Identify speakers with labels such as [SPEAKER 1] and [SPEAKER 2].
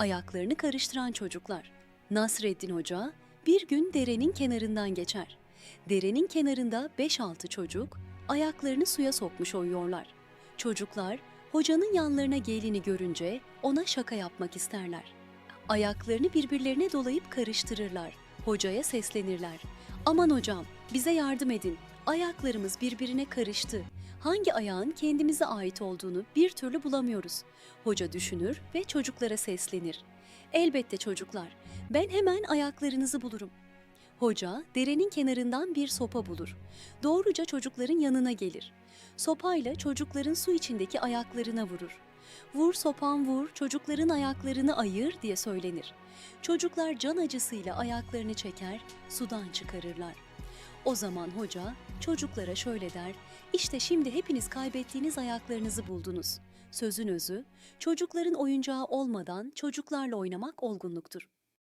[SPEAKER 1] Ayaklarını karıştıran çocuklar. Nasreddin Hoca bir gün derenin kenarından geçer. Derenin kenarında 5-6 çocuk ayaklarını suya sokmuş oynuyorlar. Çocuklar hocanın yanlarına gelini görünce ona şaka yapmak isterler. Ayaklarını birbirlerine dolayıp karıştırırlar. Hocaya seslenirler. Aman hocam bize yardım edin. Ayaklarımız birbirine karıştı. Hangi ayağın kendimize ait olduğunu bir türlü bulamıyoruz. Hoca düşünür ve çocuklara seslenir. Elbette çocuklar, ben hemen ayaklarınızı bulurum. Hoca derenin kenarından bir sopa bulur. Doğruca çocukların yanına gelir. Sopayla çocukların su içindeki ayaklarına vurur. Vur sopan vur, çocukların ayaklarını ayır diye söylenir. Çocuklar can acısıyla ayaklarını çeker, sudan çıkarırlar. O zaman hoca çocuklara şöyle der, işte şimdi hepiniz kaybettiğiniz ayaklarınızı buldunuz. Sözün özü, çocukların oyuncağı olmadan çocuklarla oynamak olgunluktur.